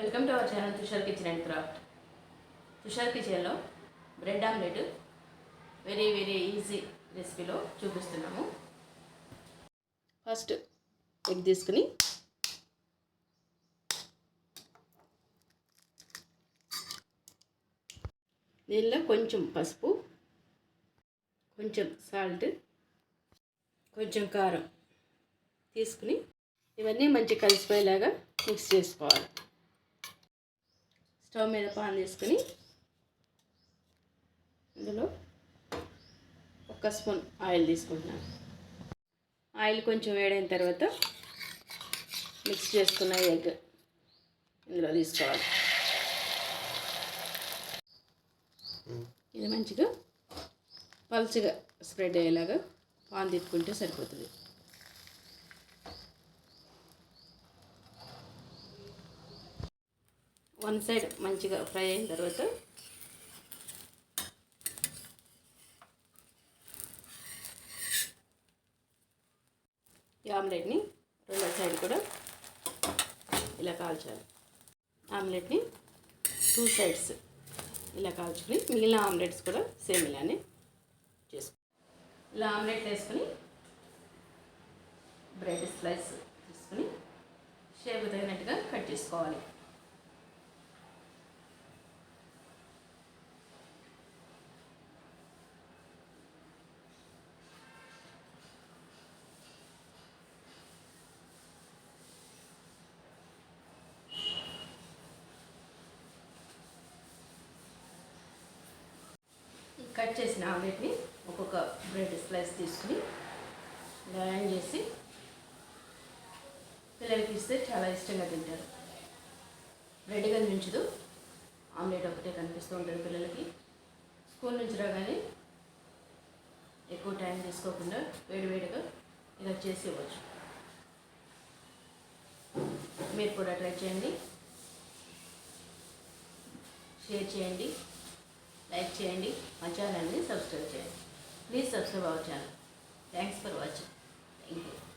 Welcome to our channel Tushar kitchen and craft. Tushar కిచెన్లో bread omelette very very easy రెసిపీలో చూపిస్తున్నాము. First egg తీసుకుని దీనిలో కొంచెం పసుపు కొంచెం సాల్ట్ కొంచెం కారం తీసుకుని ఇవన్నీ మంచిగా కలిసిపోయేలాగా మిక్స్ చేసుకోవాలి. స్టవ్ మీద పాన్ తీసుకుని ఇందులో ఒక స్పూన్ ఆయిల్ తీసుకుంటున్నాను. ఆయిల్ కొంచెం వేడైన తర్వాత మిక్స్ చేసుకున్న ఎగ్ ఇందులో తీసుకోవాలి. ఇది మంచిగా పలుచగా స్ప్రెడ్ అయ్యేలాగా పాన్ తిప్పుకుంటే సరిపోతుంది. వన్ సైడ్ మంచిగా ఫ్రై అయిన తర్వాత ఈ ఆమ్లెట్ని రెండో సైడ్ కూడా ఇలా కాల్చాలి. ఆమ్లెట్ని టూ సైడ్స్ ఇలా కాల్చుకుని మిగిలిన ఆమ్లెట్స్ కూడా సేమ్ ఇలానే చేసుకో ఇలా ఆమ్లెట్ వేసుకొని బ్రెడ్ స్లైస్ తీసుకుని షేప్ తగినట్టుగా కట్ చేసుకోవాలి. కట్ చేసిన ఆమ్లెట్ని ఒక్కొక్క బ్రెడ్ స్లైస్ తీసుకుని గ్రైండ్ చేసి పిల్లలకి ఇస్తే చాలా ఇష్టంగా తింటారు. బ్రెడ్ కనిపించదు ఆమ్లెట్ ఒకటే కనిపిస్తూ ఉంటుంది పిల్లలకి. స్కూల్ నుంచి రాగానే ఎక్కువ టైం తీసుకోకుండా వేడివేడిగా ఇలా చేసి ఇవ్వచ్చు. మీరు కూడా ట్రై చేయండి. షేర్ చేయండి. లైక్ చేయండి మా ఛానల్ని సబ్స్క్రైబ్ చేయండి. Please subscribe our channel. Thanks for watching thank you